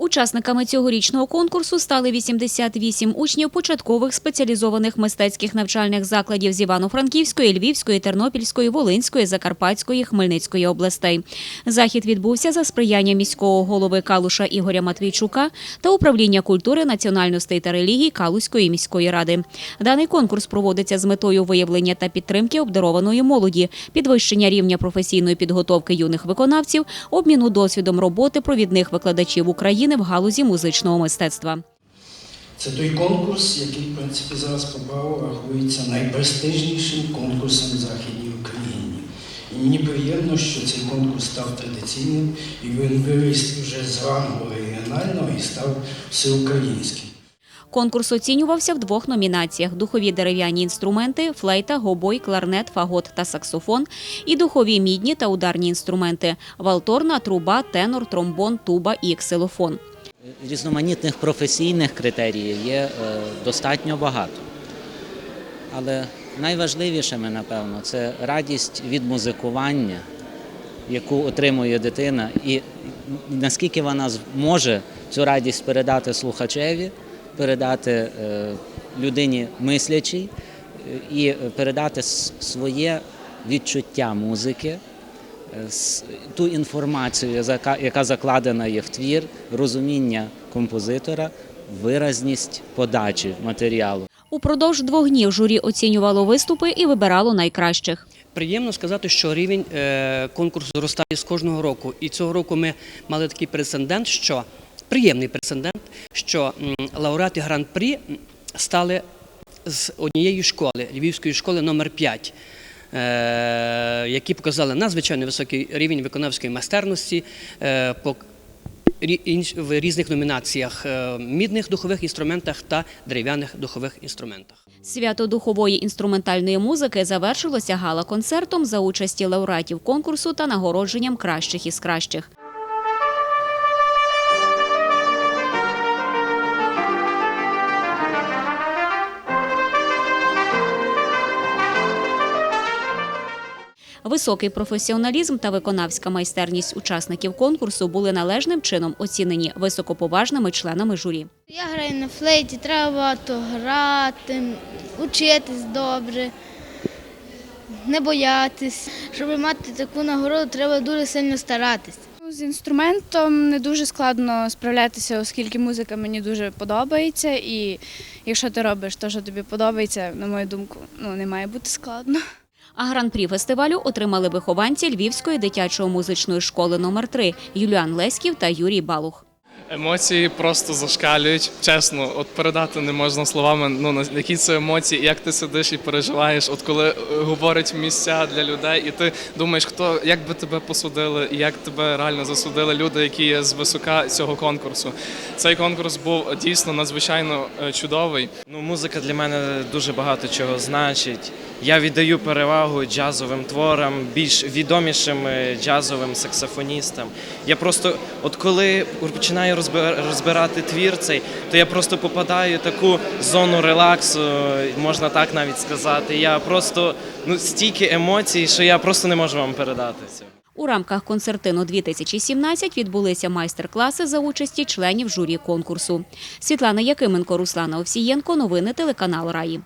Учасниками цьогорічного конкурсу стали 88 учнів початкових спеціалізованих мистецьких навчальних закладів з Івано-Франківської, Львівської, Тернопільської, Волинської, Закарпатської, Хмельницької областей. Захід відбувся за сприяння міського голови Калуша Ігоря Матвійчука та управління культури, національностей та релігій Калуської міської ради. Даний конкурс проводиться з метою виявлення та підтримки обдарованої молоді, підвищення рівня професійної підготовки юних виконавців, обміну досвідом роботи провідних викладачів України в галузі музичного мистецтва. Це той конкурс, який, в принципі, зараз по праву рахується найпрестижнішим конкурсом в Західній Україні. І мені приємно, що цей конкурс став традиційним, і він виріс вже з рангу регіонального і став всеукраїнським. Конкурс оцінювався в двох номінаціях: духові дерев'яні інструменти, флейта, гобой, кларнет, фагот та саксофон, і духові мідні та ударні інструменти валторна, труба, тенор, тромбон, туба і ксилофон. Різноманітних професійних критеріїв є е, достатньо багато. Але найважливішими, напевно, це радість від музикування, яку отримує дитина, і наскільки вона зможе цю радість передати слухачеві, передати е, людині мислячій е, і передати своє відчуття музики, е, ту інформацію, яка, закладена є в твір, розуміння композитора, виразність подачі матеріалу. Упродовж двох днів журі оцінювало виступи і вибирало найкращих. Приємно сказати, що рівень конкурсу зростає з кожного року. І цього року ми мали такий прецедент, що приємний прецедент, що лауреати гран-прі стали з однієї школи, Львівської школи номер 5 е, які показали надзвичайно високий рівень виконавської майстерності е, по в різних номінаціях е, мідних духових інструментах та дерев'яних духових інструментах. Свято духової інструментальної музики завершилося гала-концертом за участі лауреатів конкурсу та нагородженням кращих із кращих. Високий професіоналізм та виконавська майстерність учасників конкурсу були належним чином оцінені високоповажними членами журі. Я граю на флейті, треба багато грати, учитись добре, не боятись. Щоб мати таку нагороду, треба дуже сильно старатись. Ну, З інструментом не дуже складно справлятися, оскільки музика мені дуже подобається. І якщо ти робиш те, що тобі подобається, на мою думку, ну не має бути складно. А гран-прі фестивалю отримали вихованці Львівської дитячої музичної школи номер 3 Юліан Леськів та Юрій Балух. Емоції просто зашкалюють. Чесно, от передати не можна словами. Ну на які це емоції, як ти сидиш і переживаєш. От коли е, говорять місця для людей, і ти думаєш, хто як би тебе посудили, і як тебе реально засудили люди, які є з висока цього конкурсу. Цей конкурс був дійсно надзвичайно е, чудовий. Ну, музика для мене дуже багато чого значить. Я віддаю перевагу джазовим творам, більш відомішим е, джазовим саксофоністам. Я просто, от коли починаю розбир- розбирати твір цей, то я просто попадаю в таку зону релаксу, можна так навіть сказати. Я просто ну стільки емоцій, що я просто не можу вам передати цього. У рамках концертину 2017 відбулися майстер-класи за участі членів журі конкурсу. Світлана Якименко, Руслана Овсієнко. Новини телеканал Раї.